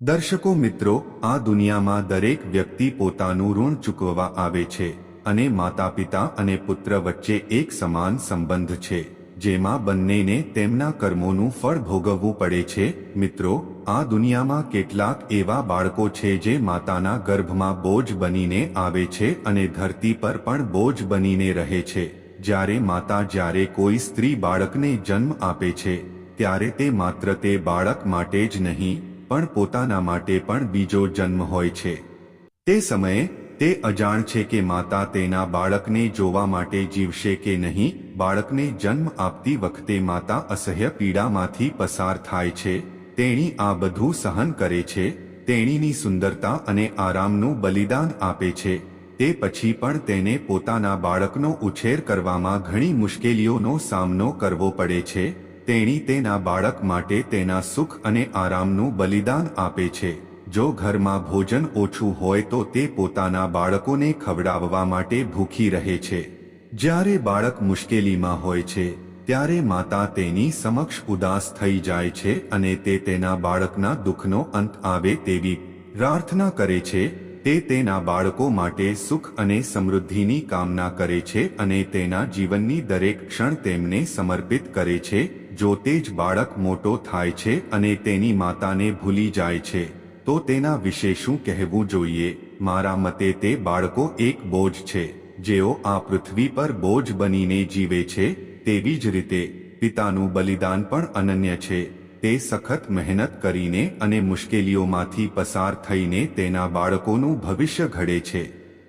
દર્શકો મિત્રો, આ દુનિયામાં દરેક વ્યક્તિ પોતાનું ઋણ ચૂકવવા આવે છે અને માતા પિતા અને પુત્ર વચ્ચે એક સમાન સંબંધ છે, જેમાં બંનેને તેમના કર્મોનું ફળ ભોગવવું પડે છે. મિત્રો, આ દુનિયામાં કેટલાક એવા બાળકો છે જે માતાના ગર્ભમાં બોજ બનીને આવે છે અને ધરતી પર પણ બોજ બનીને રહે છે. જ્યારે માતા જ્યારે કોઈ સ્ત્રી બાળકને જન્મ આપે છે, ત્યારે તે માત્ર તે બાળક માટે જ નહીં પણ પોતાના માટે પણ બીજો જન્મ હોય છે. તે સમયે, તે અજાણ છે કે માતા તેના બાળકને જોવા માટે જીવશે કે નહીં, બાળકને જન્મ આપતી વખતે માતા અસહ્ય પીડામાંથી પસાર થાય છે, તેણી આ બધું સહન કરે છે, તેણીની સુંદરતા અને આરામનું બલિદાન આપે છે, તે પછી પણ તેને પોતાના બાળકનો ઉછેર કરવામાં ઘણી મુશ્કેલીઓનો સામનો કરવો પડે છે તેણી તેના બાળક માટે તેના સુખ અને આરામનું બલિદાન આપે છે. જો ઘરમાં ભોજન ઓછું હોય તો તે પોતાના બાળકોને ખવડાવવા માટે ભૂખી રહે છે. જ્યારે બાળક મુશ્કેલીમાં હોય છે, ત્યારે માતા તેની સમક્ષ ઉદાસ થઈ જાય છે અને તે તેના બાળકના દુઃખનો અંત આવે તેવી પ્રાર્થના કરે છે. તે તેના બાળકો માટે સુખ અને સમૃદ્ધિની કામના કરે છે અને તેના જીવનની દરેક ક્ષણ તેમને સમર્પિત કરે છે. જો તે જ બાળક મોટો થાય છે અને તેની માતાને ભૂલી જાય છે. તો તેના વિશે શું કહેવું જોઈએ? મારા મતે તે બાળકો એક બોજ છે. જેઓ આ પૃથ્વી પર બોજ બનીને જીવે છે, તેવી જ રીતે પિતાનું બલિદાન પણ અનન્ય છે. તે સખત મહેનત કરીને અને મુશ્કેલીઓમાંથી પસાર થઈને તેના બાળકોનું ભવિષ્ય ઘડે છે.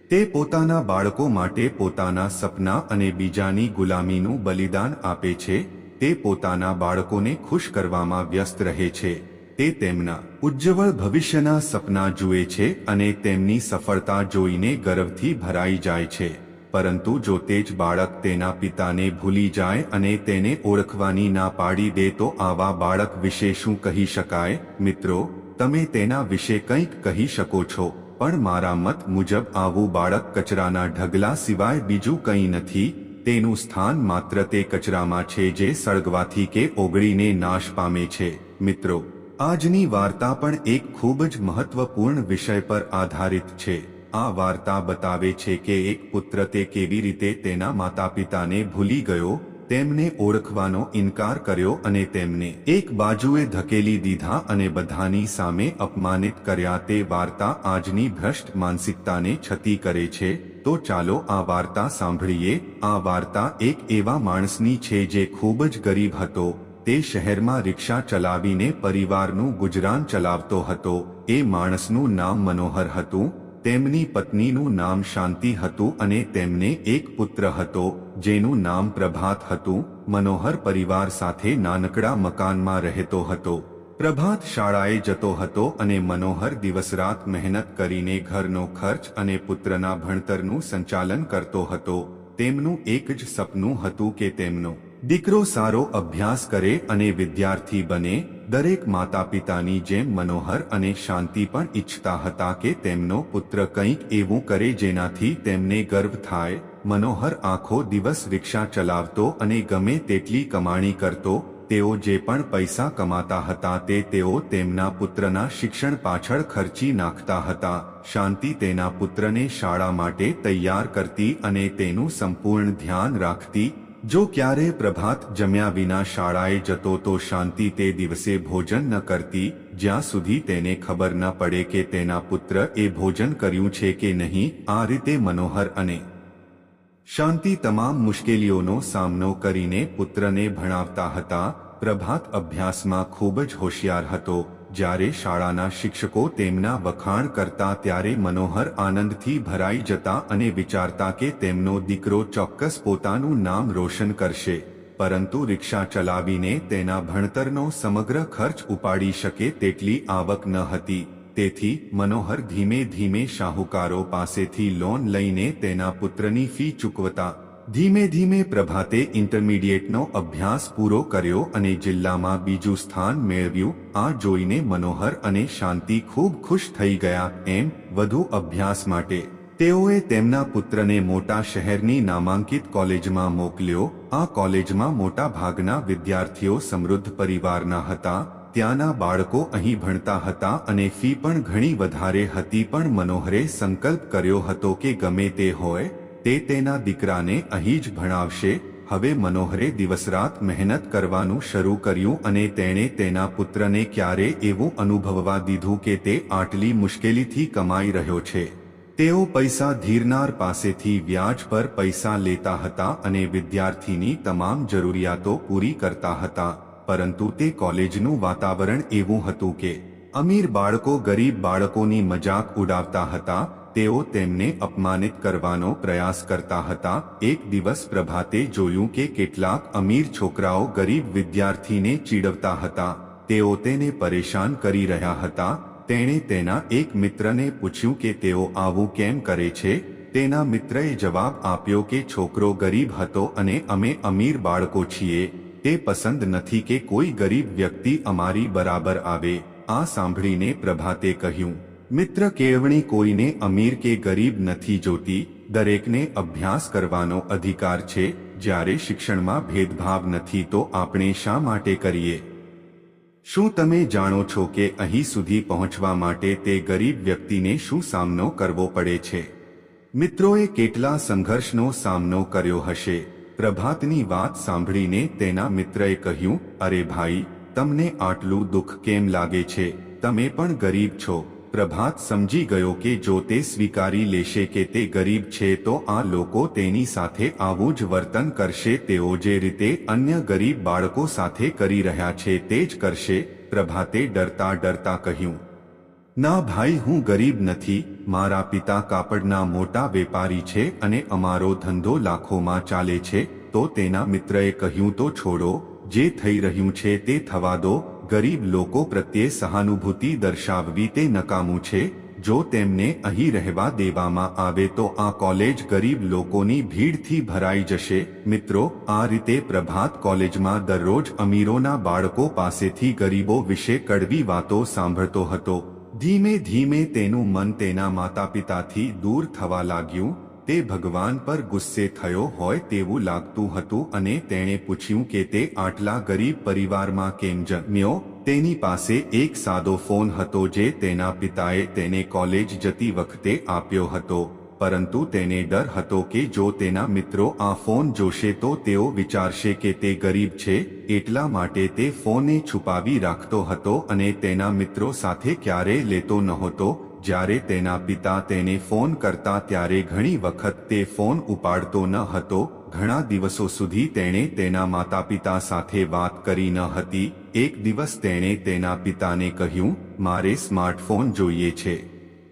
તે પોતાના બાળકો માટે પોતાના સપના અને બીજાની ગુલામીનું બલિદાન આપે છે તે પોતાના બાળકોને ખુશ કરવામાં વ્યસ્ત રહે છે. તે તેમના ઉજ્જવળ ભવિષ્યના સપના જુએ છે અને તેમની સફળતા જોઈને ગર્વથી ભરાઈ જાય છે. પરંતુ જો તે જ બાળક તેના પિતાને ભૂલી જાય અને તેને ઓળખવાની ના પાડી દે તો આવા બાળક વિશે શું કહી શકાય? મિત્રો, તમે તેના વિશે કંઈક કહી શકો છો, પણ મારા મત મુજબ આવું બાળક કચરાના ઢગલા સિવાય બીજું કંઈ નથી. તેનું સ્થાન માત્ર તે કચરામાં છે જે સળગવાથી કે ઓગળીને નાશ પામે છે. મિત્રો, આજની વાર્તા પણ એક ખૂબ જ મહત્વપૂર્ણ વિષય પર આધારિત છે. આ વાર્તા બતાવે છે કે એક પુત્ર તે કેવી રીતે તેના માતા પિતાને ભૂલી ગયો તેમને ઓળખવાનો ઇનકાર કર્યો અને તેમને એક બાજુએ ધકેલી દીધા અને બધાની સામે અપમાનિત કર્યા. તે વાર્તા આજની ભ્રષ્ટ માનસિકતાને છતી કરે છે. તો ચાલો આ વાર્તા સાંભળીએ. આ વાર્તા એક એવા માણસની છે જે ખૂબ જ ગરીબ હતો. તે શહેરમાં રિક્ષા ચલાવીને પરિવારનું ગુજરાન ચલાવતો હતો. એ માણસનું નામ મનોહર હતું. તેમની પત્નીનું નામ શાંતિ હતું અને તેમને એક પુત્ર હતો, જેનું નામ પ્રભાત હતું, મનોહર પરિવાર સાથે નાનકડા મકાનમાં રહેતો હતો. પ્રભાત શાળાએ જતો હતો અને મનોહર દિવસરાત મહેનત કરીને ઘરનો ખર્ચ અને પુત્રના ભણતરનું સંચાલન કરતો હતો. તેમનું એક જ સપનું હતું કે તેમનો દીકરો સારો અભ્યાસ કરે અને વિદ્યાર્થી બને, દરેક માતા પિતાની જેમ મનોહર અને શાંતિ પણ ઈચ્છતા હતા કે તેમનો પુત્ર કંઈક એવું કરે જેનાથી તેમને ગર્વ થાય, મનોહર આખો દિવસ રિક્ષા ચલાવતો અને ગમે તેટલી કમાણી કરતો, તેઓ જે પણ પૈસા કમાતા હતા તે તેઓ તેમના પુત્રના શિક્ષણ પાછળ ખર્ચી નાખતા હતા, શાંતિ તેના પુત્રને શાળા માટે તૈયાર કરતી અને તેનું સંપૂર્ણ ધ્યાન રાખતી જો ક્યારે પ્રભાત જમ્યા વિના શાળાએ જતો તો શાંતિ તે દિવસે ભોજન ન કરતી, જ્યાં સુધી તેને ખબર ન પડે કે તેના પુત્ર એ ભોજન કર્યું છે કે નહીં, આ રીતે મનોહર અને શાંતિ તમામ મુશ્કેલીઓનો સામનો કરીને પુત્રને ભણાવતા હતા. પ્રભાત અભ્યાસમાં ખૂબ જ હોશિયાર હતો. જ્યારે શાળાના શિક્ષકો તેમના વખાણ કરતા ત્યારે મનોહર આનંદથી ભરાઈ જતા અને વિચારતા કે તેમનો દીકરો ચોક્કસ પોતાનું નામ રોશન કરશે, પરંતુ રિક્ષા ચલાવીને તેના ભણતરનો સમગ્ર ખર્ચ ઉપાડી શકે તેટલી આવક ન હતી. તેથી મનોહર ધીમે ધીમે શાહુકારો પાસેથી લોન લઈને તેના પુત્રની ફી ચૂકવતા ધીમે ધીમે પ્રભાતે ઇન્ટરમીડિયેટનો અભ્યાસ પૂરો કર્યો અને જિલ્લામાં બીજું સ્થાન મેળવ્યું. આ જોઈને મનોહર અને શાંતિ ખૂબ ખુશ થઈ ગયા. એમ વધુ અભ્યાસ માટે તેઓએ તેમના પુત્રને મોટા શહેરની નામાંકિત કોલેજમાં મોકલ્યો. આ કોલેજમાં મોટા ભાગના વિદ્યાર્થીઓ સમૃદ્ધ પરિવારના હતા. ત્યાંના બાળકો અહીં ભણતા હતા અને ફી પણ ઘણી વધારે હતી પણ મનોહરે સંકલ્પ કર્યો હતો કે ગમે તે હોય તે તેના દીકરાને અહીં જ ભણાવશે. હવે મનોહરે દિવસરાત મહેનત કરવાનું શરૂ કર્યું અને તેણે તેના પુત્રને ક્યારે એવું અનુભવવા દીધું કે તે આટલી મુશ્કેલીથી કમાઈ રહ્યો છે. તેઓ પૈસા ધીરનાર પાસેથી વ્યાજ પર પૈસા લેતા હતા અને વિદ્યાર્થીની તમામ જરૂરિયાતો પૂરી કરતા હતા. પરંતુ તે કોલેજનું વાતાવરણ એવું હતું કે, અમીર બાળકો ગરીબ બાળકોની મજાક ઉડાવતા હતા તેઓ તેમને અપમાનિત કરવાનો પ્રયાસ કરતા હતા. એક દિવસ પ્રભાતે જોયું કે કેટલાક અમીર છોકરાઓ ગરીબ વિદ્યાર્થીને ચીડવતા હતા. તેઓ તેને પરેશાન કરી રહ્યા હતા. તેણે તેના એક મિત્રને પૂછ્યું કે તેઓ આવું કેમ કરે છે? તેના મિત્રએ જવાબ આપ્યો કે છોકરો ગરીબ હતો અને અમે અમીર બાળકો છીએ. તે પસંદ નથી કે કોઈ ગરીબ વ્યક્તિ અમારી બરાબર આવે. આ સાંભળીને પ્રભાતે કહ્યું મિત્ર કેળવણી કોઈને અમીર કે ગરીબ નથી જોતી, દરેકને અભ્યાસ કરવાનો અધિકાર છે, જ્યારે શિક્ષણમાં ભેદભાવ નથી તો આપણે શા માટે કરીએ? શું તમે જાણો છો કે અહીં સુધી પહોંચવા માટે તે ગરીબ વ્યક્તિને શું સામનો કરવો પડે છે? મિત્રોએ કેટલા સંઘર્ષનો સામનો કર્યો હશે? પ્રભાતની વાત સાંભળીને તેના મિત્રએ કહ્યું, અરે ભાઈ, તમને આટલું દુઃખ કેમ લાગે છે? તમે પણ ગરીબ છો. પ્રભાત સમજી ગયો કે જો તે સ્વીકારી લેશે કે તે ગરીબ છે, તો આ લોકો તેની સાથે આવું જ વર્તન કરશે. તેઓ જે રીતે અન્ય ગરીબ બાળકો સાથે કરી રહ્યા છે, તે જ કરશે. પ્રભાતે ડરતા ડરતા કહ્યું, ના ભાઈ, હું ગરીબ નથી. મારા પિતા કાપડના મોટા વેપારી છે અને અમારો ધંધો લાખોમાં ચાલે છે. તો તેના મિત્રએ કહ્યું, તો છોડો. જે થઈ રહ્યું છે, તે થવા દો. ગરીબ લોકો પ્રત્યે સહાનુભૂતિ દર્શાવવી તે નકામું છે. જો તેમને અહીં રહેવા દેવામાં આવે તો આ કોલેજ ગરીબ લોકોની ભીડથી ભરાઈ જશે. મિત્રો, આ રીતે પ્રભાત કોલેજમાં દરરોજ અમીરોના બાળકો પાસેથી ગરીબો વિશે કડવી વાતો સાંભળતો હતો. ધીમે ધીમે તેનું મન તેના માતા પિતાથી દૂર થવા લાગ્યું. તે ભગવાન પર ગુસ્સે થયો હોય તેવું લાગતું હતું અને તેણે પૂછ્યું કે તે આટલા ગરીબ પરિવારમાં કેમ જન્મ્યો? તેની પાસે એક સાદો ફોન હતો જે તેના પિતાએ તેને કોલેજ જતી વખતે આપ્યો હતો. પરંતુ તેને ડર હતો કે જો તેના મિત્રો આ ફોન જોશે તો તેઓ વિચારશે કે તે ગરીબ છે, એટલા માટે તે ફોને છુપાવી રાખતો હતો અને તેના મિત્રો સાથે ક્યારેય લેતો નહોતો જ્યારે તેના પિતા તેને ફોન કરતા ત્યારે ઘણી વખત તે ફોન ઉપાડતો ન હતો. ઘણા દિવસો સુધી તેણે તેના માતા પિતા સાથે વાત કરી ન હતી. એક દિવસ તેણે તેના પિતાને કહ્યું, મારે સ્માર્ટફોન જોઈએ છે.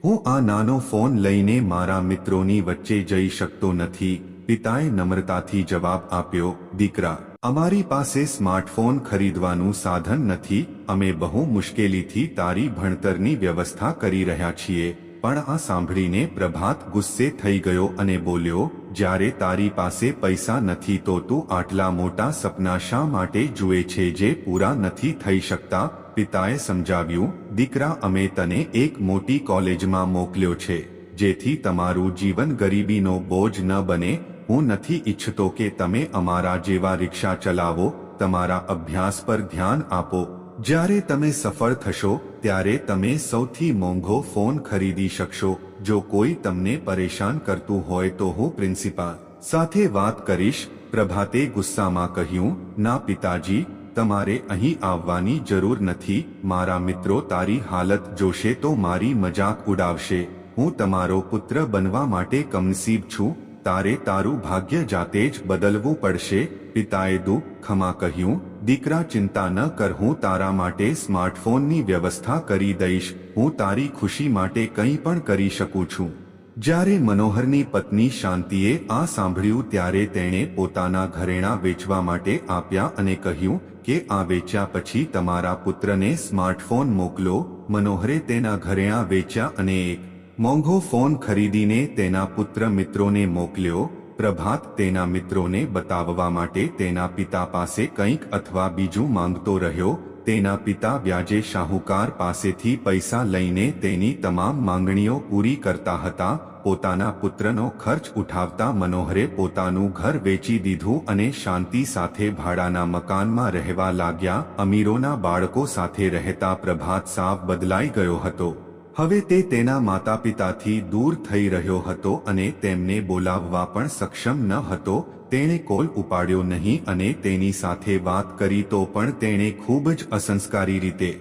હું આ નાનો ફોન લઈને મારા મિત્રોની વચ્ચે જઈ શકતો નથી. પિતાએ નમ્રતાથી જવાબ આપ્યો, દીકરા અમારી પાસે સ્માર્ટફોન ખરીદવાનું સાધન નથી, અમે બહુ મુશ્કેલીથી તારી ભણતરની વ્યવસ્થા કરી રહ્યા છીએ, પણ આ સાંભળીને પ્રભાત ગુસ્સે થઈ ગયો અને બોલ્યો, જ્યારે તારી પાસે પૈસા નથી તો તું આટલા મોટા સપના શા માટે જુએ છે જે પૂરા નથી થઈ શકતા? પિતાએ સમજાવ્યું, દીકરા, અમે તને એક મોટી કોલેજમાં મોકલ્યો છે, જેથી તમારું જીવન ગરીબીનો બોજ ન બને હું નથી ઈચ્છતો કે તમે અમારા જેવા રિક્ષા ચલાવો, તમારા અભ્યાસ પર ધ્યાન આપો. જ્યારે તમે સફળ થશો, ત્યારે તમે સૌથી મોંઘો ફોન ખરીદી શકશો. જો કોઈ તમને પરેશાન કરતું હોય તો હું પ્રિન્સિપાલ સાથે વાત કરીશ. પ્રભાતે ગુસ્સામાં કહ્યું, ના પિતાજી, તમારે અહીં આવવાની જરૂર નથી. મારા મિત્રો તારી હાલત જોશે તો મારી મજાક ઉડાવશે. હું તમારો પુત્ર બનવા માટે કમનસીબ છું. તારે તારું ભાગ્ય જાતે જ બદલવું પડશે. પિતાએ દુઃખમાં કહ્યું, દીકરા, ચિંતા ન કર, હું તારા માટે સ્માર્ટફોનની વ્યવસ્થા કરી દઈશ. હું તારી ખુશી માટે કંઈ પણ કરી શકું છું. જ્યારે મનોહરની પત્ની શાંતિએ આ સાંભળ્યું ત્યારે તેણે પોતાના ઘરેણા વેચવા માટે આપ્યા અને કહ્યું કે, આ વેચ્યા પછી તમારા પુત્રને સ્માર્ટફોન મોકલો. મનોહરે તેના ઘરેણા વેચ્યા અને એક મોંઘો ફોન ખરીદીને તેના પુત્ર મિત્રોને મોકલ્યો, પ્રભાત તેના મિત્રોને બતાવવા માટે તેના પિતા પાસે કંઈક અથવા બીજું માંગતો રહ્યો, તેના પિતા વ્યાજે શાહુકાર પાસેથી પૈસા લઈને તેની તમામ માંગણીઓ પૂરી કરતા હતા, પોતાના પુત્રનો ખર્ચ ઉઠાવતા મનોહરે પોતાનું ઘર વેચી દીધું અને શાંતિ સાથે ભાડાના મકાનમાં રહેવા લાગ્યા, અમીરોના બાળકો સાથે રહેતા પ્રભાત સાવ બદલાઈ ગયો હતો. હવે તે તેના માતા પિતાથી દૂર થઈ રહ્યો હતો અને તેમને બોલાવવા પણ સક્ષમ ન હતો. તેણે કોલ ઉપાડ્યો નહીં અને તેની સાથે વાત કરી તો પણ તેણે ખૂબ જ અસંસ્કારી રીતે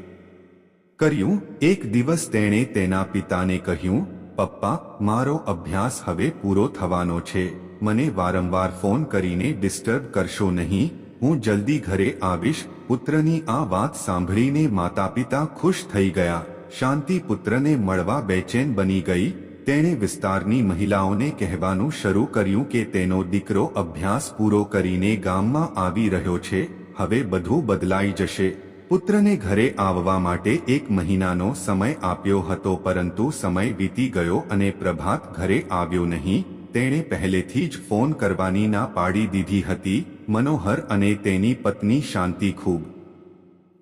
કર્યું. એક દિવસ તેણે તેના પિતાને કહ્યું, પપ્પા, મારો અભ્યાસ હવે પૂરો થવાનો છે. મને વારંવાર ફોન કરીને ડિસ્ટર્બ કરશો નહીં. હું જલ્દી ઘરે આવીશ. પુત્રની આ વાત સાંભળીને માતા પિતા ખુશ થઈ ગયા. શાંતિ પુત્રને મળવા બેચેન બની ગઈ, તેણે વિસ્તારની મહિલાઓને કહેવાનું શરૂ કર્યું કે તેનો દીકરો અભ્યાસ પૂરો કરીને ગામમાં આવી રહ્યો છે, હવે બધું બદલાઈ જશે. પુત્રને ઘરે આવવા માટે એક મહિનાનો સમય આપ્યો હતો પરંતુ સમય વીતી ગયો અને પ્રભાત ઘરે આવ્યો નહીં, તેણે પહેલેથી જ ફોન કરવાની ના પાડી દીધી હતી, મનોહર અને તેની પત્ની શાંતિ ખૂબ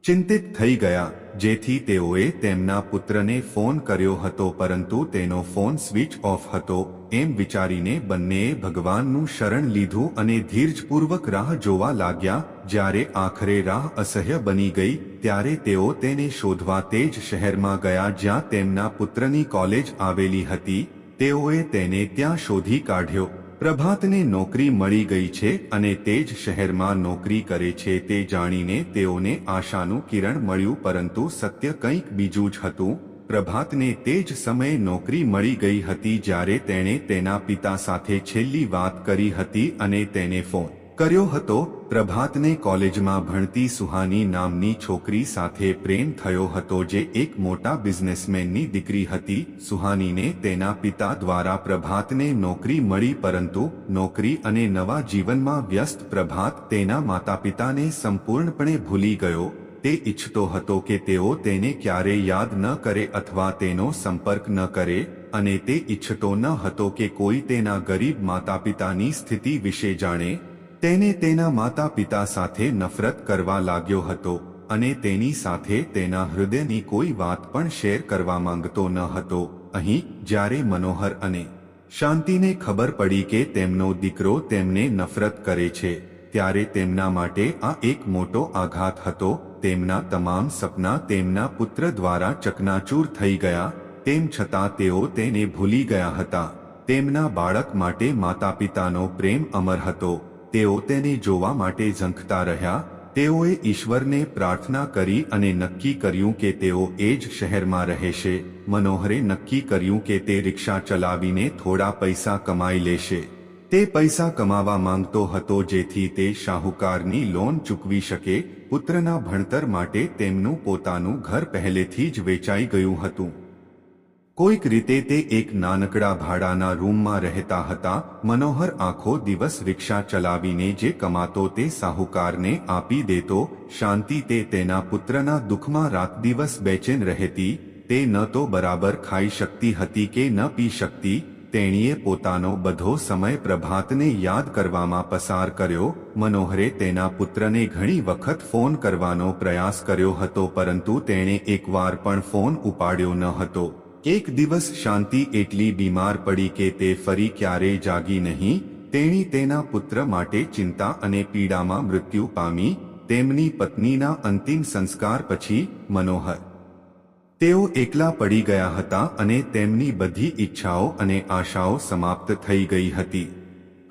ચિંતિત થઈ ગયા, જેથી તેઓએ તેમના પુત્રને ફોન કર્યો હતો પરંતુ તેનો ફોન સ્વિચ ઓફ હતો, એમ વિચારીને બંનેએ ભગવાનનું શરણ લીધું અને ધીરજપૂર્વક રાહ જોવા લાગ્યા, જ્યારે આખરે રાહ અસહ્ય બની ગઈ, ત્યારે તેઓ તેને શોધવા તે જ શહેરમાં ગયા જ્યાં તેમના પુત્રની કોલેજ આવેલી હતી, તેઓએ તેને ત્યાં શોધી કાઢ્યો. પ્રભાતને નોકરી મળી ગઈ છે અને તે જ શહેરમાં નોકરી કરે છે તે જાણીને તેઓને આશાનું કિરણ મળ્યું પરંતુ સત્ય કંઈક બીજું જ હતું. પ્રભાતને તે જ સમયે નોકરી મળી ગઈ હતી જ્યારે તેણે તેના પિતા સાથે છેલ્લી વાત કરી હતી અને તેને ફોન કર્યો હતો પ્રભાતને કોલેજમાં ભણતી સુહાની નામની છોકરી સાથે પ્રેમ થયો હતો જે એક મોટા બિઝનેસમેનની દીકરી હતી. સુહાનીને તેના પિતા દ્વારા પ્રભાતને નોકરી મળી પરંતુ નોકરી અને નવા જીવનમાં વ્યસ્ત પ્રભાત તેના માતા પિતાને સંપૂર્ણપણે ભૂલી ગયો. તે ઈચ્છતો હતો કે તેઓ તેને ક્યારે યાદ ન કરે અથવા તેનો સંપર્ક ન કરે અને તે ઈચ્છતો ન હતો કે કોઈ તેના ગરીબ માતા પિતાની સ્થિતિ વિશે જાણે. તેને તેના માતા પિતા સાથે નફરત કરવા લાગ્યો હતો અને તેની સાથે તેના હૃદયની કોઈ વાત પણ શેર કરવા માંગતો ન હતો. અહીં, જ્યારે મનોહર અને શાંતિને ખબર પડી કે તેમનો દીકરો તેમને નફરત કરે છે, ત્યારે તેમના માટે આ એક મોટો આઘાત હતો. તેમના તમામ સપના તેમના પુત્ર દ્વારા ચકનાચૂર થઈ ગયા, તેમ છતાં તેઓ તેને ભૂલી ગયા હતા. તેમના બાળક માટે માતા પિતાનો પ્રેમ અમર હતો. તેઓ તેને જોવા માટે ઝંખતા રહ્યા, તેઓએ ઈશ્વરને પ્રાર્થના કરી અને નક્કી કર્યું કે તેઓ એ જ શહેરમાં રહેશે. મનોહરે નક્કી કર્યું કે તે રિક્ષા ચલાવીને થોડા પૈસા કમાઈ લેશે. તે પૈસા કમાવા માંગતો હતો જેથી તે શાહુકારની લોન ચૂકવી શકે, પુત્રના ભણતર માટે તેમનું પોતાનું ઘર પહેલેથી જ વેચાઈ ગયું હતું. કોઈક રીતે તે એક નાનકડા ભાડાના રૂમમાં રહેતા હતા, મનોહર આખો દિવસ રિક્ષા ચલાવીને જે કમાતો તે સાહુકારને આપી દેતો, શાંતિ તે તેના પુત્રના દુઃખમાં રાત દિવસ બેચેન રહેતી, તે ન તો બરાબર ખાઈ શકતી હતી કે ન પી શકતી, તેણીએ પોતાનો બધો સમય પ્રભાતને યાદ કરવામાં પસાર કર્યો, મનોહરે તેના પુત્રને ઘણી વખત ફોન કરવાનો પ્રયાસ કર્યો હતો પરંતુ તેણે એકવાર પણ ફોન ઉપાડ્યો ન હતો. એક દિવસ શાંતિ એટલી બીમાર પડી કે તે ફરી ક્યારેય જાગી નહીં, તેણી તેના પુત્ર માટે ચિંતા અને પીડામાં મૃત્યુ પામી, તેમની પત્નીના અંતિમ સંસ્કાર પછી મનોહર. તેઓ એકલા પડી ગયા હતા અને તેમની બધી ઈચ્છાઓ અને આશાઓ સમાપ્ત થઈ ગઈ હતી.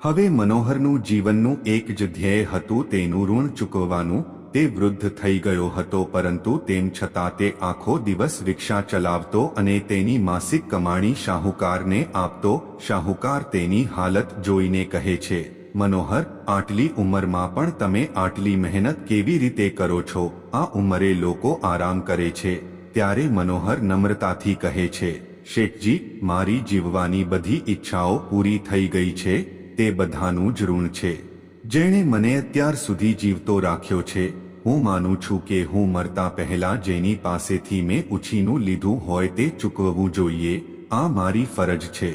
હવે મનોહરનું જીવનનું એક જ ધ્યેય હતું તેનું ઋણ ચૂકવવાનું તે વૃદ્ધ થઈ ગયો હતો, પરંતુ તેમ છતાં તે આખો દિવસ રિક્ષા ચલાવતો અને તેની માસિક કમાણી શાહુકારને આપતો. શાહુકાર તેની હાલત જોઈને કહે છે, મનોહર, આટલી ઉંમરમાં પણ તમે આટલી મહેનત કેવી રીતે કરો છો? આ ઉંમરે લોકો આરામ કરે છે. ત્યારે મનોહર નમ્રતાથી કહે છે, શેઠજી, મારી જીવવાની બધી ઈચ્છાઓ પૂરી થઈ ગઈ છે, તે બધાનું જ ઋણ છે. જેણે મને અત્યાર સુધી જીવતો રાખ્યો છે હું માનું છું કે હું મરતા પહેલા જેની પાસેથી મેં ઉછીનું લીધું હોય તે ચૂકવવું જોઈએ, આ મારી ફરજ છે.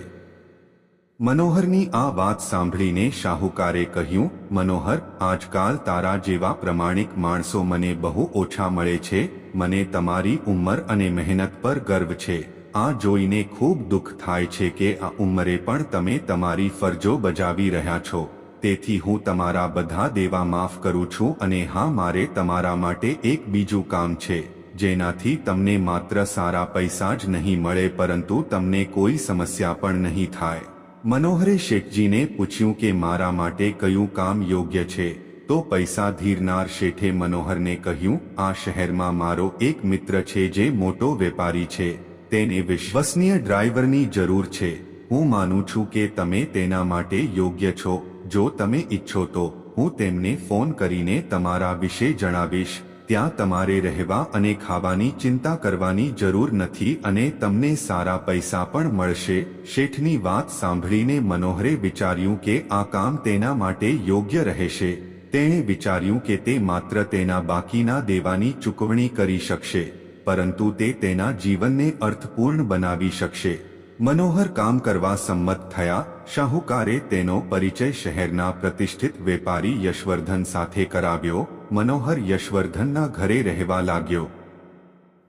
મનોહરની આ વાત સાંભળીને શાહુકારે કહ્યું, મનોહર, આજકાલ તારા જેવા પ્રમાણિક માણસો મને બહુ ઓછા મળે છે, મને તમારી ઉંમર અને મહેનત પર ગર્વ છે. આ જોઈને ખૂબ દુઃખ થાય છે કે આ ઉંમરે પણ તમે તમારી ફરજો બજાવી રહ્યા છો. તેથી હું તમારા બધા દેવા માફ કરું છું અને હા, મારે તમારા માટે એક બીજું કામ છે, જેનાથી તમને માત્ર સારા પૈસા જ નહીં મળે, પરંતુ તમને કોઈ સમસ્યા પણ નહીં થાય. મનોહરે શેઠજીને પૂછ્યું કે મારા માટે કયું કામ યોગ્ય છે, તો પૈસા ધીરનાર શેઠે મનોહરને કહ્યું, આ શહેરમાં મારો એક મિત્ર છે જે મોટો વેપારી છે, તેને વિશ્વસનીય ડ્રાઈવરની જરૂર છે. હું માનું છું કે તમે તેના માટે યોગ્ય છો જો તમે ઈચ્છો તો, હું તેમને ફોન કરીને તમારા વિશે જણાવીશ. ત્યાં તમારે રહેવા અને ખાવાની ચિંતા કરવાની જરૂર નથી અને તમને સારા પૈસા પણ મળશે. શેઠની વાત સાંભળીને મનોહરે વિચાર્યું કે આ કામ તેના માટે યોગ્ય રહેશે. તેણે વિચાર્યું કે તે માત્ર તેના બાકીના દેવાની ચૂકવણી કરી શકશે, પરંતુ તે તેના જીવનને અર્થપૂર્ણ બનાવી શકશે. મનોહર કામ કરવા સંમત થયા. શાહુકારે તેનો પરિચય શહેરના પ્રતિષ્ઠિત વેપારી યશવર્ધન સાથે કરાવ્યો. મનોહર યશવર્ધનના ઘરે રહેવા લાગ્યો.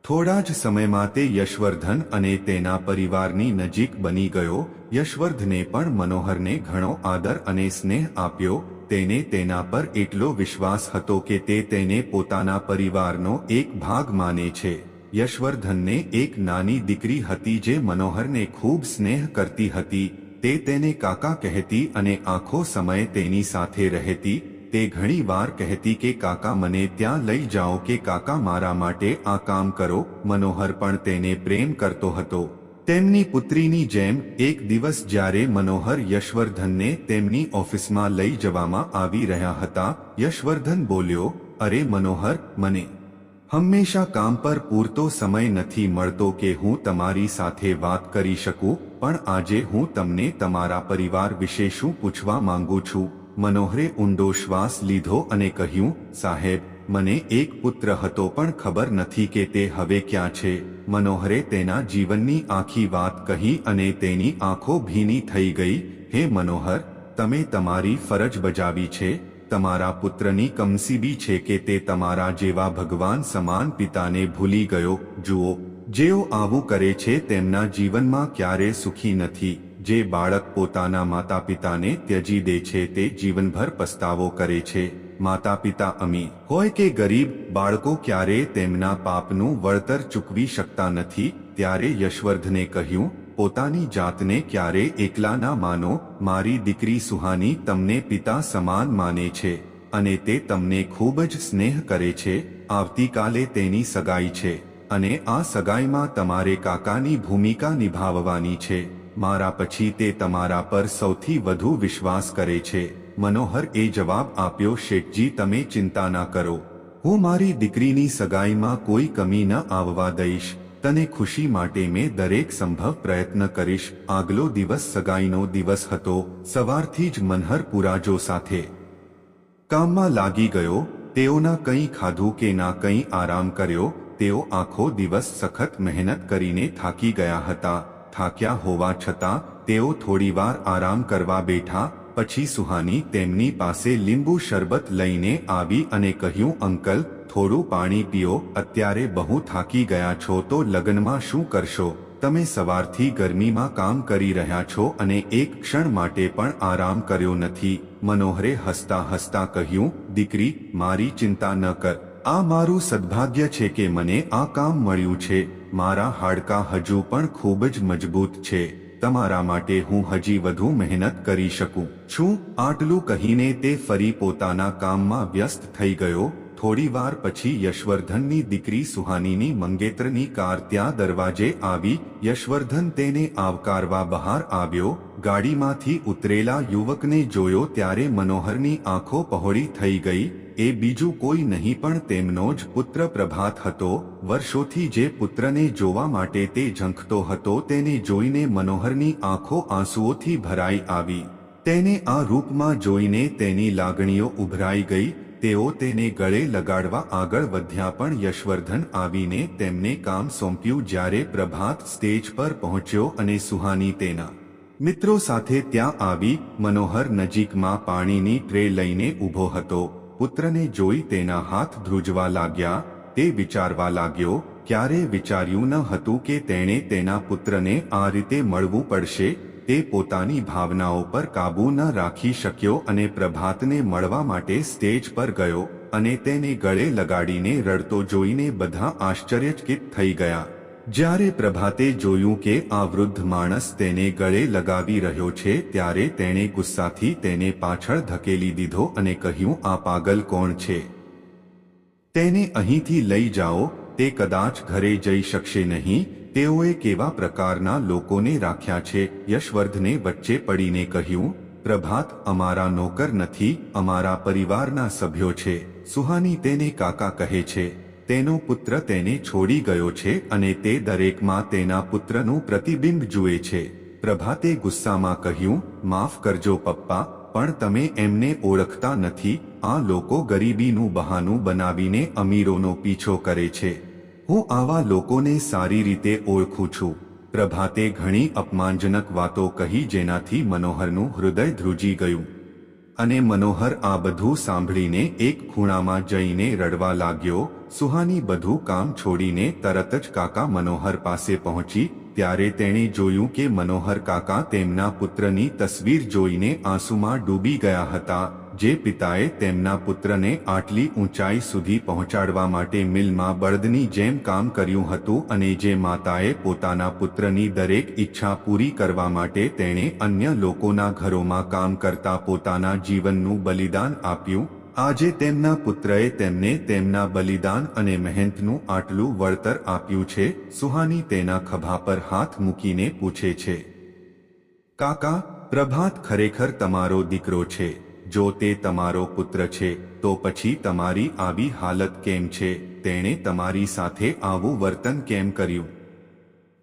થોડા જ સમયમાં તે યશવર્ધન અને તેના પરિવારની નજીક બની ગયો. યશવર્ધને પણ મનોહરને ઘણો આદર અને સ્નેહ આપ્યો. તેને તેના પર એટલો વિશ્વાસ હતો કે તે તેને પોતાના પરિવારનો એક ભાગ માને છે. યશવર્ધનને એક નાની દીકરી હતી જે મનોહરને ખૂબ સ્નેહ કરતી હતી, તે તેને કાકા કહેતી અને આખો સમય તેની સાથે રહેતી, તે ઘણી વાર કહેતી કે, કાકા, મને ત્યાં લઈ જાઓ કે, કાકા, મારા માટે આ કામ કરો. મનોહર પણ તેને પ્રેમ કરતો હતો. તેમની પુત્રીની જેમ, એક દિવસ જ્યારે મનોહર યશવર્ધનને તેમની ઓફિસમાં લઈ જવામાં આવી રહ્યા હતા, યશવર્ધન બોલ્યો, અરે મનોહર, મને હંમેશા કામ પર પૂરતો સમય નથી મળતો કે હું તમારી સાથે વાત કરી શકું, પણ આજે હું તમને તમારા પરિવાર વિશે શું પૂછવા માંગુ છું? મનોહરે ઊંડો શ્વાસ લીધો અને કહ્યું, સાહેબ, મને એક પુત્ર હતો પણ ખબર નથી કે તે હવે ક્યાં છે. મનોહરે તેના જીવનની આખી વાત કહી અને તેની આંખો ભીની થઈ ગઈ, હે મનોહર, તમે તમારી ફરજ બજાવી છે તમારા પુત્રની કમસીબી છે કે તે તમારા જેવા ભગવાન સમાન પિતાને ભૂલી ગયો. જુઓ, જેઓ આવું કરે છે તેમના જીવનમાં ક્યારે સુખી નથી. જે બાળક પોતાના માતા પિતાને ત્યજી દે છે તે જીવનભર પસ્તાવો કરે છે. માતા પિતા અમી હોય કે ગરીબ, બાળકો ક્યારે તેમના પાપનું વળતર ચૂકવી શકતા નથી. ત્યારે યશવર્ધને કહ્યું પોતાની જાતને ક્યારે એકલા ના માનો, મારી દીકરી સુહાની તમને પિતા સમાન માને છે, અને તે તમને ખૂબ જ સ્નેહ કરે છે, આવતીકાલે તેની સગાઈ છે, અને આ સગાઈમાં તમારે કાકાની ભૂમિકા નિભાવવાની છે, મારા પછી તે તમારા પર સૌથી વધુ વિશ્વાસ કરે છે, મનોહર એ જવાબ આપ્યો, શેઠજી, તમે ચિંતા ના કરો, હું મારી દીકરીની સગાઈમાં કોઈ કમી ન આવવા દઈશ તને ખુશી માટે મેં દરેક સંભવ પ્રયત્ન કરીશ. આગલો દિવસ સગાઈનો દિવસ હતો. સવારથી જ મનહર પુરાજો સાથે કામમાં લાગી ગયો. તેઓના કંઈ ખાધું કે ના કંઈ આરામ કર્યો. તેઓ આખો દિવસ સખત મહેનત કરીને થાકી ગયા હતા. થાક્યા હોવા છતાં તેઓ થોડીવાર આરામ કરવા બેઠા. પછી સુહાની તેમની પાસે લીંબુ શરબત લઈને આવી અને કહ્યું, અંકલ થોડું પાણી પીઓ, અત્યારે બહુ થાકી ગયા છો તો લગ્નમાં શું કરશો? તમે સવારથી ગરમીમાં કામ કરી રહ્યા છો અને એક ક્ષણ માટે પણ આરામ કર્યો નથી. મનોહરે હસતા હસતા કહ્યું, દીકરી, મારી ચિંતા ન કર. આ મારું સદભાગ્ય છે કે મને આ કામ મળ્યું છે. મારા હાડકાં હજુ પણ ખૂબ જ મજબૂત છે. તમારા માટે હું હજી વધુ મહેનત કરી શકું. છું આટલું કહીને તે ફરી પોતાના કામમાં વ્યસ્ત થઈ ગયો. થોડીવાર પછી યશવર્ધનની દીકરી સુહાનીની મંગેતરની કાર ત્યાં દરવાજે આવી. યશવર્ધન તેને આવકારવા બહાર આવ્યો. ગાડીમાંથી ઉતરેલા યુવકને જોયો ત્યારે મનોહરની આંખો પહોળી થઈ ગઈ. એ બીજું કોઈ નહીં પણ તેમનો જ પુત્ર પ્રભાત હતો. વર્ષોથી જે પુત્રને જોવા માટે તે ઝંખતો હતો તેને જોઈને મનોહરની આંખો આંસુઓથી ભરાઈ આવી. તેને આ રૂપમાં જોઈને તેની લાગણીઓ ઉભરાઈ ગઈ. તેઓ તેને ગળે લગાડવા આગળ વધ્યા પણ યશવર્ધન આવીને તેમને કામ સોંપ્યું જ્યારે પ્રભાત સ્ટેજ પર પહોંચ્યો અને સુહાની તેના મિત્રો સાથે ત્યાં આવી મનોહર નજીકમાં પાણીની ટ્રે લઈને ઊભો હતો. પુત્રને જોઈ તેના હાથ ધ્રુજવા લાગ્યા, તે વિચારવા લાગ્યો, ક્યારે વિચાર્યું ન હતું કે તેણે તેના પુત્રને આ રીતે મળવું પડશે? તે પોતાની ભાવનાઓ પર કાબૂ ન રાખી શક્યો અને પ્રભાતને મળવા માટે સ્ટેજ પર ગયો અને તેને ગળે લગાડીને રડતો જોઈને બધા આશ્ચર્યચકિત થઈ ગયા. જ્યારે પ્રભાતે જોયું કે આ વૃદ્ધ માણસ તેને ગળે લગાવી રહ્યો છે ત્યારે તેણે ગુસ્સાથી તેને પાછળ ધકેલી દીધો અને કહ્યું, આ પાગલ કોણ છે? તેને અહીંથી લઈ જાઓ, તે કદાચ ઘરે જઈ શકશે નહીં તેઓએ કેવા પ્રકારના લોકોને રાખ્યા છે? યશવર્ધને વચ્ચે પડીને કહ્યું, પ્રભાત, અમારા નોકર નથી, અમારા પરિવારના સભ્યો છે. સુહાની તેને કાકા કહે છે, તેનો પુત્ર તેને છોડી ગયો છે અને તે દરેકમાં તેના પુત્રનું પ્રતિબિંબ જુએ છે. પ્રભાતે ગુસ્સામાં કહ્યું, માફ કરજો પપ્પા, પણ તમે એમને ઓળખતા નથી. આ લોકો ગરીબીનું બહાનું બનાવીને અમીરોનો પીછો કરે છે. હું આવા લોકોને સારી રીતે ઓળખું છું. પ્રભાતે ઘણી અપમાનજનક વાતો કહી જેનાથી મનોહરનું હૃદય ધ્રુજી ગયું. અને મનોહર આ બધું સાંભળીને એક ખૂણામાં જઈને રડવા લાગ્યો. સુહાની બધું કામ છોડીને તરત જ કાકા મનોહર પાસે પહોંચી. ત્યારે તેણે જોયું કે મનોહર કાકા તેમના પુત્રની તસવીર જોઈને આંસુમાં ડૂબી ગયા હતા. જે પિતાએ તેમના પુત્રને આટલી ઊંચાઈ સુધી પહોંચાડવા માટે મિલમાં બળદની જેમ કામ કર્યું હતું અને જે માતાએ પોતાના પુત્રની દરેક ઈચ્છા પૂરી કરવા માટે તેણે અન્ય લોકોના ઘરોમાં કામ કરતા પોતાના જીવનનું બલિદાન આપ્યું. આજે તેમના પુત્રએ તેમને તેમના બલિદાન અને મહેનતનું આટલું વળતર આપ્યું છે. સુહાની તેના ખભા પર હાથ મૂકીને પૂછે છે, કાકા, પ્રભાત ખરેખર તમારો દીકરો છે? જો તે તમારો પુત્ર છે, તો પછી તમારી આવી હાલત કેમ છે? તેણે તમારી સાથે આવું વર્તન કેમ કર્યું?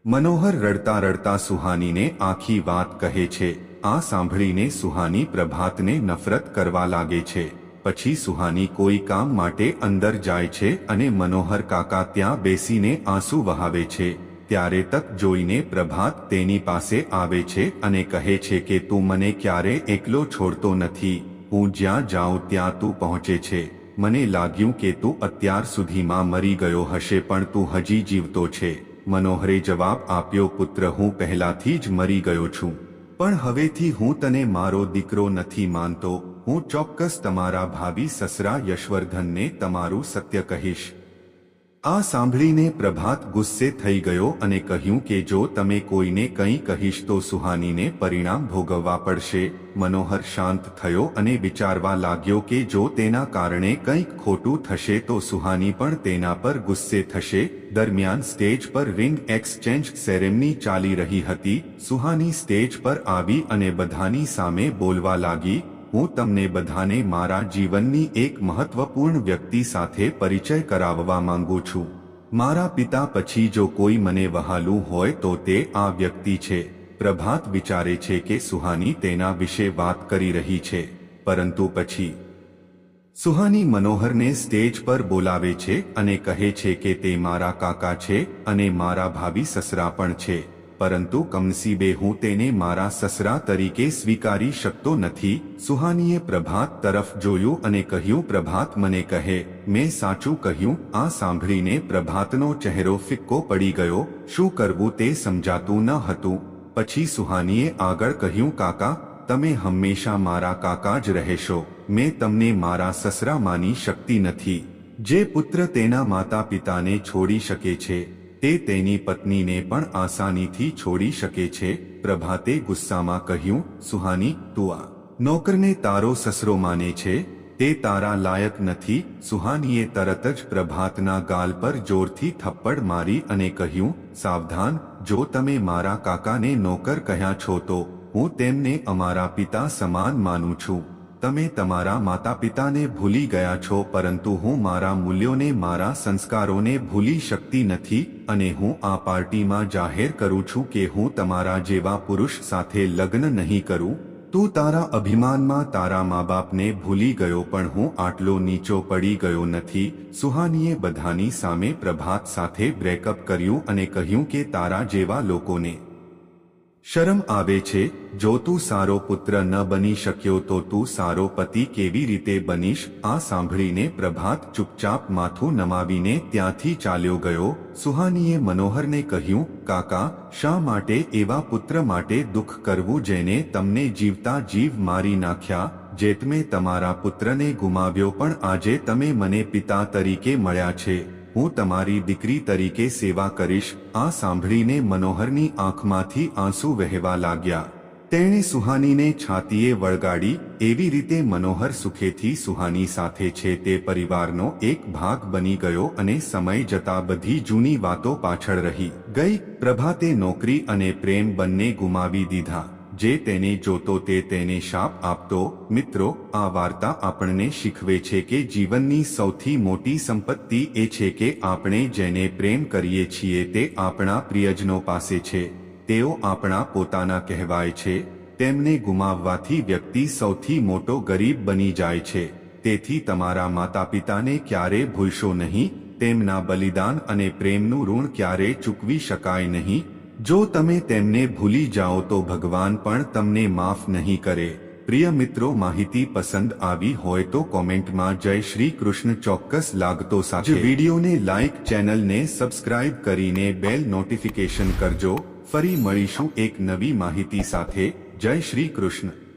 મનોહર રડતા રડતા સુહાનીને આખી વાત કહે છે. આ સાંભળીને સુહાની પ્રભાતને નફરત કરવા લાગે છે. પછી સુહાની કોઈ કામ માટે અંદર જાય છે અને મનોહર કાકા ત્યાં બેસીને આંસુ વહાવે છે. ત્યારે તક જોઈને પ્રભાત તેની પાસે આવે છે અને કહે છે કે તું મને ક્યારે એકલો છોડતો નથી. હું જ્યાં જાઉં ત્યાં તું પહોંચે છે. મને લાગ્યું કે તું અત્યાર સુધીમાં મરી ગયો હશે, પણ તું હજી જીવતો છે. મનોહરે જવાબ આપ્યો, પુત્ર, હું પહેલાથી જ મરી ગયો છું. પણ હવેથી હું તને મારો દીકરો નથી માનતો. હું ચોક્કસ તમારા ભાવી સસરા યશવર્ધનને તમારું સત્ય કહીશ. આ સાંભળીને પ્રભાત ગુસ્સે થઈ ગયો અને કહ્યું કે જો તમે કોઈને કંઈ કહીશ તો સુહાનીને પરિણામ ભોગવવા પડશે. મનોહર શાંત થયો અને વિચારવા લાગ્યો કે જો તેના કારણે કંઈક ખોટું થશે તો સુહાની પણ તેના પર ગુસ્સે થશે. દરમિયાન સ્ટેજ પર રિંગ એક્સચેન્જ સેરેમની ચાલી રહી હતી. સુહાની સ્ટેજ પર આવી અને બધાની સામે બોલવા લાગી. હું તમને બધાને મારા જીવનની એક મહત્વપૂર્ણ વ્યક્તિ સાથે પરિચય કરાવવા માંગુ છું. મારા પિતા પછી જો કોઈ મને વહાલું હોય તો તે આ વ્યક્તિ છે. પ્રભાત વિચારે છે કે સુહાની તેના વિશે વાત કરી રહી છે. પરંતુ પછી સુહાની મનોહરને સ્ટેજ પર બોલાવે છે અને કહે છે કે તે મારા કાકા છે અને મારા ભાવિ સસરા પણ છે. પરંતુ કમનસીબે હું તેને મારા સસરા તરીકે સ્વીકારી શકતો નથી. સુહાનીએ પ્રભાત તરફ જોયું અને કહ્યું, પ્રભાત મને કહે, મેં સાચું કહ્યું. આ સાંભળીને પ્રભાતનો ચહેરો ફિક્કો પડી ગયો. શું કરવું તે સમજાતું ન હતું? પછી સુહાનીએ આગળ કહ્યું, કાકા, તમે હંમેશા મારા કાકા જ રહેશો. મેં તમને મારા સસરા માની શકતી નથી. જે પુત્ર તેના માતા પિતાને છોડી શકે છે તે તેની પત્નીને પણ આસાનીથી છોડી શકે છે. પ્રભાતે ગુસ્સામાં કહ્યું, સુહાની, તું આ નોકરને તારો સસરો માને છે. તે તારા લાયક નથી. સુહાનીએ તરત જ પ્રભાતના ગાલ પર જોરથી થપ્પડ મારી અને કહ્યું, સાવધાન, જો તમે મારા કાકાને નોકર કહ્યા છો તો હું તેમને અમારા પિતા સમાન માનું છું. તમે તમારા માતા પિતાને ભૂલી ગયા છો, પરંતુ હું મારા મૂલ્યોને, મારા સંસ્કારોને ભૂલી શકતી નથી અને હું આ પાર્ટીમાં જાહેર કરું છું કે હું તમારા જેવા પુરુષ સાથે લગ્ન નહીં કરું. તું તારા અભિમાનમાં તારા મા બાપને ભૂલી ગયો, પણ હું આટલો નીચો પડી ગયો નથી. સુહાનીએ બધાની સામે પ્રભાત સાથે બ્રેકઅપ કર્યું અને કહ્યું કે તારા જેવા લોકોને શરમ આવે છે, જો તું સારો પુત્ર ન બની શક્યો તો તું સારો પતિ કેવી રીતે બનીશ? આ સાંભળીને પ્રભાત ચૂપચાપ માથું નમાવીને ત્યાંથી ચાલ્યો ગયો. સુહાનીએ મનોહરને કહ્યું, કાકા, શા માટે એવા પુત્ર માટે દુઃખ કરવું જેને તમને જીવતા જીવ મારી નાખ્યા, જેતમે તમારા પુત્રને ગુમાવ્યો પણ આજે તમે મને પિતા તરીકે મળ્યા છે? હું તમારી દીકરી તરીકે સેવા કરીશ. આ સાંભળીને મનોહરની આંખમાંથી આંસુ વહેવા લાગ્યા. તેણે સુહાનીને છાતીએ વળગાડી, એવી રીતે મનોહર સુખેથી સુહાની સાથે છે તે પરિવારનો એક ભાગ બની ગયો અને સમય જતા બધી જૂની વાતો પાછળ રહી. ગઈ, પ્રભાતે નોકરી અને પ્રેમ બંને ગુમાવી દીધા. જે તેને જોતો તે તેને શાપ આપતો, મિત્રો, આ વાર્તા આપણને શીખવે છે કે જીવનની સૌથી મોટી સંપત્તિ એ છે કે આપણે જેને પ્રેમ કરીએ છીએ તે આપણા પ્રિયજનો પાસે છે. તેઓ આપણા પોતાના કહેવાય છે. તેમને ગુમાવવાથી વ્યક્તિ સૌથી મોટો ગરીબ બની જાય છે. તેથી તમારા માતા પિતાને ક્યારે ભૂલશો નહીં, તેમના બલિદાન અને પ્રેમનું ઋણ ક્યારે ચૂકવી શકાય નહીં જો તમે તેમને ભૂલી જાઓ તો ભગવાન પણ તમને માફ નહીં કરે. પ્રિય મિત્રો, માહિતી પસંદ આવી હોય તો કોમેન્ટમાં જય શ્રી કૃષ્ણ ચોક્કસ લાગતો સાથે. વિડીયોને લાઇક ચેનલને સબસ્ક્રાઇબ કરીને બેલ નોટિફિકેશન કરજો. ફરી મળીશું એક નવી માહિતી સાથે. જય શ્રી કૃષ્ણ.